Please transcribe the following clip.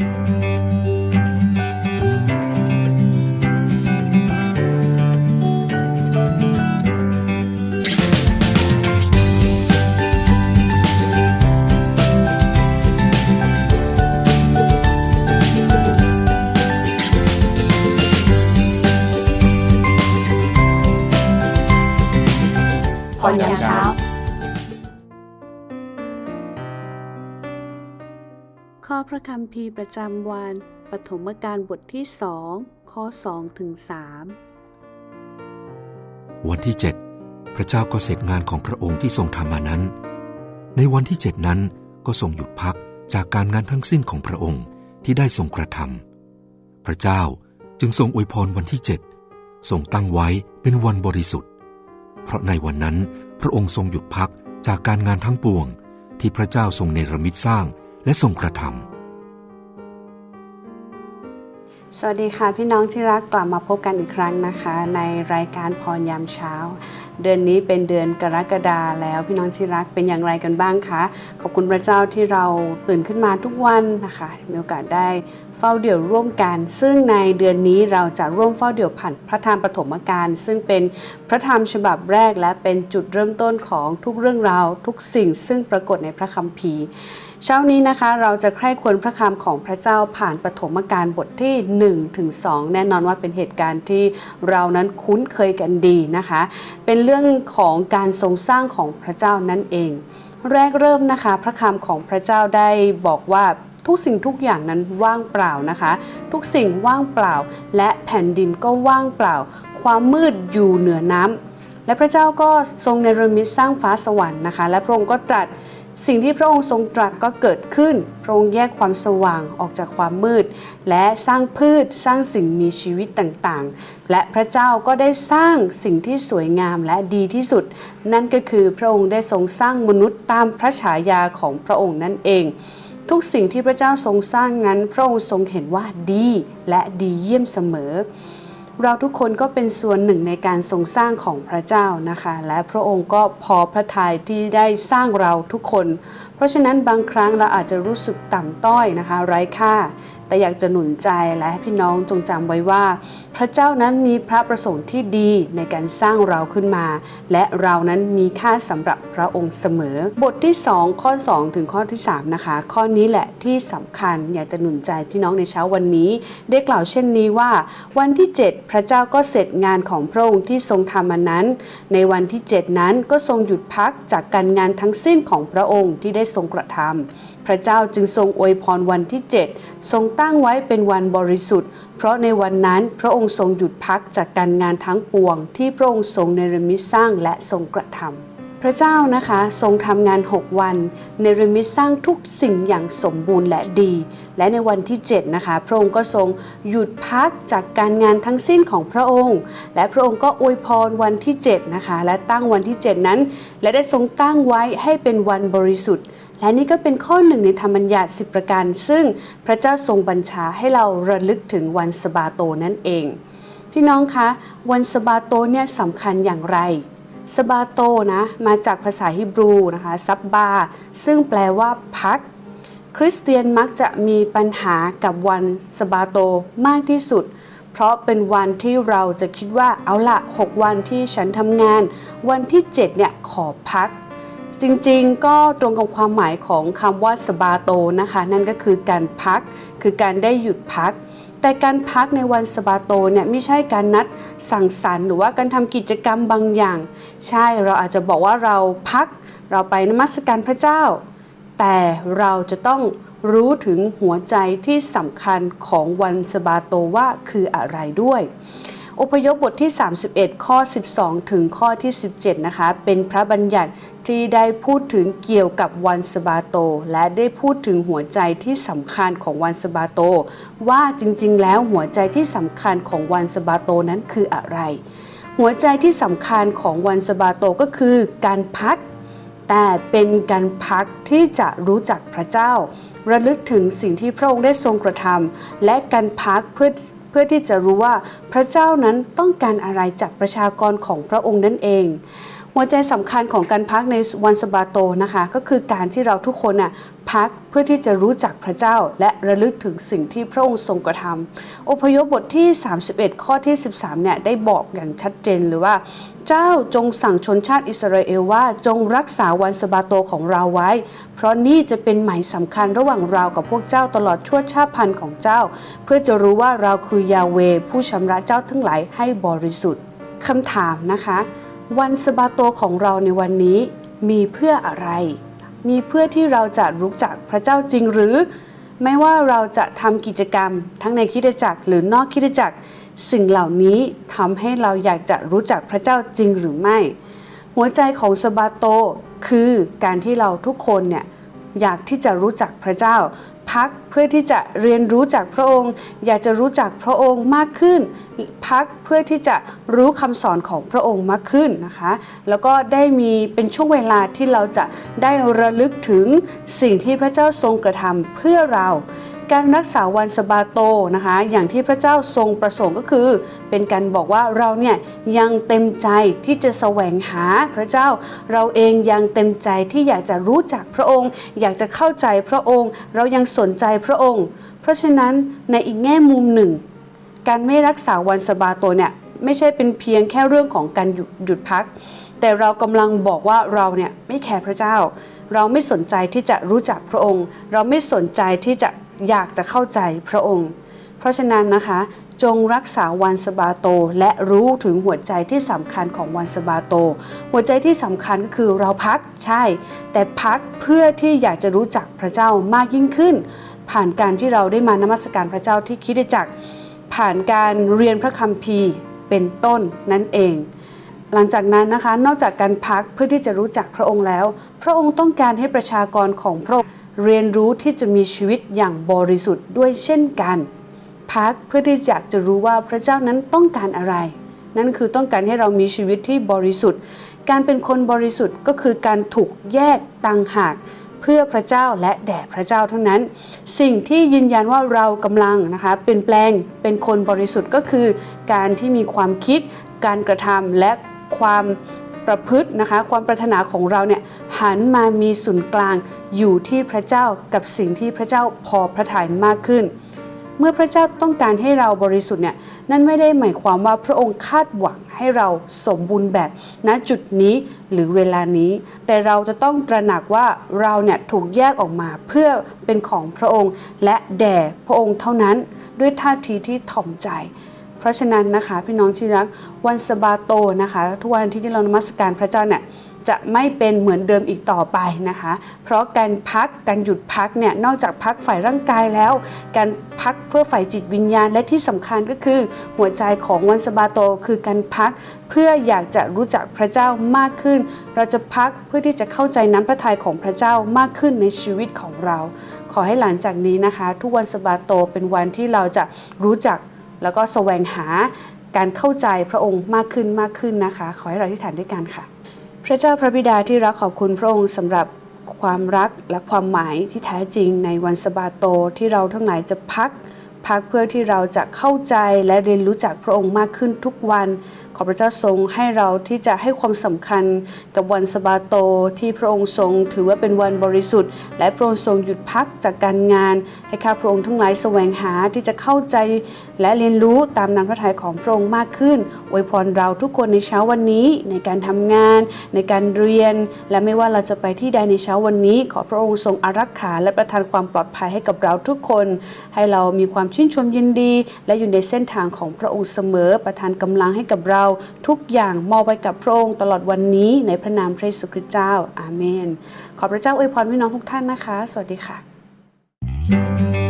พรย พระคัมภีร์ประจำวัน ปฐมกาลบทที่สองข้อ2ถึง3วันที่ 7 พระเจ้าก็เสร็จงานของพระองค์ที่ทรงทำมานั้น ในวันที่เจ็ดนั้นก็ทรงหยุดพักจากการงานทั้งสิ้นของพระองค์ที่ได้ทรงกระทำพระเจ้าจึงทรงอวยพรวันที่เจ็ดทรงตั้งไว้เป็นวันบริสุทธิ์ เพราะในวันนั้นพระองค์ทรงหยุดพักจากการงานทั้งปวงที่พระเจ้าทรงเนรมิตสร้าง และทรงกระทำสวัสดีค่ะ พี่น้องที่รักกลับมาพบกันอีกครั้งนะคะ ในรายการพรยามเช้า เดือนนี้เป็นเดือนกรกฎาแล้วพี่น้องที่รักเป็นอย่างไรกันบ้างคะขอบคุณพระเจ้าที่เราตื่นขึ้นมาทุกวันนะคะมีโอกาสได้ เฝ้าเดี่ยวร่วมกัน ซึ่งในเดือนนี้เราจะร่วมเฝ้าเดี่ยวผ่านพระธรรมปฐมกาลซึ่งเป็นพระธรรมฉบับแรกและเป็นจุดเริ่มต้นของทุกเรื่องราวทุกสิ่งซึ่งปรากฏในพระคัมภีร์เช้านี้นะคะเราจะใคร่ควรพระคำของพระเจ้าผ่านปฐมกาลบทที่1ถึง2แน่นอนว่าเป็นเหตุการณ์ที่เรานั้นคุ้นเคยกันดีนะคะ เป็นเรื่องของการทรงสร้างของพระเจ้านั่นเอง แรกเริ่มนะคะ พระคำของพระเจ้าได้บอกว่า ทุกสิ่งทุกอย่างนั้นว่างเปล่านะคะ ทุกสิ่งว่างเปล่า และแผ่นดินก็ว่างเปล่า ความมืดอยู่เหนือน้ำและพระเจ้าก็ทรงเนรมิตสร้างฟ้าสวรรค์นะคะ และพระองค์ก็ตรัสสิ่งที่พระองค์ทรงตรัสก็เกิดขึ้น พระองค์แยกความสว่างออกจากความมืด และสร้างพืชสร้างสิ่งมีชีวิตต่างๆ และพระเจ้าก็ได้สร้างสิ่งที่สวยงามและดีที่สุด นั่นก็คือพระองค์ได้ทรงสร้างมนุษย์ตามพระฉายาของพระองค์นั่นเอง ทุกสิ่งที่พระเจ้าทรงสร้างนั้น พระองค์ทรงเห็นว่าดีและดีเยี่ยมเสมอ เราทุกคนก็เป็นส่วนหนึ่งในการทรงสร้างของพระเจ้านะคะ และพระองค์ก็พอพระทัยที่ได้สร้างเราทุกคน เพราะฉะนั้นบางครั้งเราอาจจะรู้สึกต่ำต้อยนะคะ ไร้ค่า แต่อยากจะหนุนใจและให้พี่น้องจงจำไว้ว่า พระเจ้านั้นมีพระประสงค์ที่ดีในการสร้างเราขึ้นมา และเรานั้นมีค่าสำหรับพระองค์เสมอ บทที่ 2 ข้อ 2 ถึงข้อที่ 3 นะคะ ข้อนี้แหละที่สำคัญอยากจะหนุนใจพี่น้องในเช้าวันนี้ ได้กล่าวเช่นนี้ว่า วันที่ 7 พระเจ้าก็เสร็จงานของพระองค์ที่ทรงทำมานั้น ในวันที่ 7 นั้นก็ทรงหยุดพักจากการงานทั้งสิ้นของพระองค์ที่ได้ทรงกระทำพระเจ้าจึงทรงอวยพรวันที่ 7 ทรงตั้งไว้เป็นวันบริสุทธิ์ เพราะในวันนั้นพระองค์ทรงหยุดพักจากการงานทั้งปวง ที่พระองค์ทรงเนรมิตสร้างและทรงกระทำพระเจ้านะคะทรงทำงาน 6 วันเนรมิตสร้างทุกสิ่งอย่างสมบูรณ์และดี และในวันที่ 7 นะคะ พระองค์ก็ทรงหยุดพักจากการงานทั้งสิ้นของพระองค์ และพระองค์ก็อวยพรวันที่ 7 นะคะ และตั้งวันที่ 7 นั้น และได้ทรงตั้งไว้ให้เป็นวันบริสุทธิ์ และนี่ก็เป็นข้อหนึ่งในธรรมบัญญัติสิประการ ซึ่งพระเจ้าทรงบัญชาให้เราระลึกถึงวันสบาโตนั่นเอง พี่น้องคะ วันสบาโตเนี่ยสำคัญอย่างไรสบาโตนะมาจากภาษาฮิบรูนะคะซับบา ซึ่งแปลว่าพัก คริสเตียนมักจะมีปัญหากับวันสบาโตมากที่สุด เพราะเป็นวันที่เราจะคิดว่าเอาละ 6 วันที่ฉันทำงาน วันที่ 7 เนี่ยขอพัก จริงๆ ก็ตรงกับความหมายของคำว่าสบาโตนะคะ นั่นก็คือการพัก คือการได้หยุดพัก แต่การพักในวันสบาโตเนี่ยไม่ใช่การนัดสั่งสรรค์หรือว่าการทำกิจกรรมบางอย่าง ใช่เราอาจจะบอกว่าเราพัก เราไปนมัสการพระเจ้า แต่เราจะต้องรู้ถึงหัวใจที่สำคัญของวันสบาโตว่าคืออะไรด้วย อพยพบทที่ 31 ข้อ 12 ถึงข้อที่ 17 นะคะ เป็นพระบัญญัติที่ได้พูดถึงเกี่ยวกับวันสบาโต และได้พูดถึงหัวใจที่สำคัญของวันสบาโต ว่าจริงๆ แล้วหัวใจที่สำคัญของวันสบาโตนั้นคืออะไร หัวใจที่สำคัญของวันสบาโตก็คือการพัก แต่เป็นการพักที่จะรู้จักพระเจ้า ระลึกถึงสิ่งที่พระองค์ได้ทรงกระทำและการพักเพื่อ เพื่อที่จะรู้ว่าพระเจ้านั้นต้องการอะไรจากประชากรของพระองค์นั่นเอง หัวใจสำคัญของการพักในวันสะบาโตนะคะ ก็คือการที่เราทุกคนน่ะพักเพื่อที่จะรู้จักพระเจ้า และระลึกถึงสิ่งที่พระองค์ทรงกระทำอพยพบทที่ 31 ข้อที่ 13เนี่ยได้บอกอย่างชัดเจนเลยว่า เจ้าจงสั่งชนชาติอิสราเอลว่าจงรักษาวันสะบาโตของเราไว้ เพราะนี่จะเป็นหมายสำคัญระหว่างเรากับพวกเจ้าตลอดชั่วชาติพันธุ์ของเจ้า เพื่อจะรู้ว่าเราคือยาเวผู้ชำระเจ้าทั้งหลายให้บริสุทธิ์คำถามนะคะ วันสบาโตของเราในวันนี้มีเพื่ออะไร มีเพื่อที่เราจะรู้จักพระเจ้าจริงหรือ ไม่ว่าเราจะทำกิจกรรม ทั้งในคิดจักรหรือนอกคิดจักร สิ่งเหล่านี้ทำให้เราอยากจะรู้จักพระเจ้าจริงหรือไม่ หัวใจของสบาโตคือการที่เราทุกคนเนี่ยอยากที่จะรู้จักพระเจ้า พักเพื่อที่จะเรียนรู้จากพระองค์ อยากจะรู้จักพระองค์มากขึ้น พักเพื่อที่จะรู้คำสอนของพระองค์มากขึ้นนะคะ แล้วก็ได้มีเป็นช่วงเวลาที่เราจะได้ระลึกถึงสิ่งที่พระเจ้าทรงกระทำเพื่อเรา การรักษาวันสบาโตนะคะ อย่างที่พระเจ้าทรงประสงค์ก็คือ เป็นการบอกว่าเราเนี่ยยังเต็มใจที่จะแสวงหาพระเจ้า เราเองยังเต็มใจที่อยากจะรู้จักพระองค์ อยากจะเข้าใจพระองค์ เรายังสนใจพระองค์ เพราะฉะนั้นในอีกแง่มุมหนึ่ง การไม่รักษาวันสบาโตเนี่ยไม่ใช่เป็นเพียงแค่เรื่องของการหยุดหยุดพัก แต่เรากำลังบอกว่าเราเนี่ยไม่แคร์พระเจ้า เราไม่สนใจที่จะรู้จักพระองค์ เราไม่สนใจที่จะ อยากจะเข้าใจพระองค์ เพราะฉะนั้นนะคะ จงรักษาวันสบาโต และรู้ถึงหัวใจที่สำคัญของวันสบาโต หัวใจที่สำคัญก็คือเราพักใช่ แต่พักเพื่อที่อยากจะรู้จักพระเจ้ามากยิ่งขึ้น ผ่านการที่เราได้มานมัสการพระเจ้าที่คิดได้จักผ่านการเรียนพระคัมภีร์เป็นต้นนั่นเองหลังจากนั้นนะคะ นอกจากการพักเพื่อที่จะรู้จักพระองค์แล้ว พระองค์ต้องการให้ประชากรของพระองค์ เรียนรู้ที่จะมีชีวิตอย่างบริสุทธิ์ด้วยเช่นกัน พักเพื่อที่อยากจะรู้ว่าพระเจ้านั้นต้องการอะไร นั่นคือต้องการให้เรามีชีวิตที่บริสุทธิ์ การเป็นคนบริสุทธิ์ก็คือการถูกแยกต่างหากเพื่อพระเจ้าและแด่พระเจ้าเท่านั้น สิ่งที่ยืนยันว่าเรากำลังนะคะเปลี่ยนแปลงเป็นคนบริสุทธิ์ก็คือ การที่มีความคิด การกระทำและความ ประพฤตินะคะ ความปรารถนาของเราเนี่ยหันมามีศูนย์กลางอยู่ที่พระเจ้ากับสิ่งที่พระเจ้าพอพระทัยมากขึ้น เมื่อพระเจ้าต้องการให้เราบริสุทธิ์เนี่ยนั่นไม่ได้หมายความว่าพระองค์คาดหวังให้เราสมบูรณ์แบบณจุดนี้หรือเวลานี้ แต่เราจะต้องตระหนักว่าเราเนี่ยถูกแยกออกมาเพื่อเป็นของพระองค์ และแด่พระองค์เท่านั้นด้วยท่าทีที่ถ่อมใจ เพราะฉะนั้นนะคะพี่น้องที่รักวันสบาโตนะคะทุกวันที่ที่เรานมัสการพระเจ้าเนี่ยจะไม่เป็นเหมือนเดิมอีกต่อไปนะคะ เพราะการพักการหยุดพักเนี่ยนอกจากพักฝ่ายร่างกายแล้ว การพักเพื่อฝ่ายจิตวิญญาณ และที่สำคัญก็คือหัวใจของวันสบาโต คือการพักเพื่ออยากจะรู้จักพระเจ้ามากขึ้น เราจะพักเพื่อที่จะเข้าใจน้ำพระทัยของพระเจ้ามากขึ้นในชีวิตของเรา ขอให้หลังจากนี้นะคะ ทุกวันสบาโตเป็นวันที่เราจะรู้จัก แล้วก็แสวงหาการเข้าใจพระองค์มากขึ้นมากขึ้นนะคะ ขอให้เราที่ฐานด้วยกันค่ะ พระเจ้าพระบิดาที่รักขอบคุณพระองค์สำหรับความรักและความหมายที่แท้จริงในวันสบาโตที่เราทั้งหลายจะพักพักเพื่อที่เราจะเข้าใจและเรียนรู้จักพระองค์มากขึ้นทุกวัน อพระเจ้าทรงให้เราที่จะให้ความสำคัญกับวันสบาโตที่พระองค์ทรง ถือว่าเป็นวันบริสุทธิ์ และพระองค์ทรงหยุดพักจากการงาน ให้ข้าพระองค์ทั้งหลายแสวงหาที่จะเข้าใจและเรียนรู้ตามนำพระทัยของพระองค์มากขึ้นอวยพรเราทุกคนในเช้าวันนี้ในการทำงาน ในการเรียน และไม่ว่าเราจะไปที่ใดในเช้าวันนี้ ขอพระองค์ทรงอารักขาและประทานความปลอดภัยให้กับเราทุกคน ให้เรามีความชื่นชมยินดี และอยู่ในเส้นทางของพระองค์เสมอประทานกำลังให้กับเราทุกอย่างมอบไว้กับพระองค์ตลอดวันนี้ในพระนามพระเยซูคริสต์เจ้า อาเมน ขอพระเจ้าอวยพรพี่น้องทุกท่านนะคะ สวัสดีค่ะ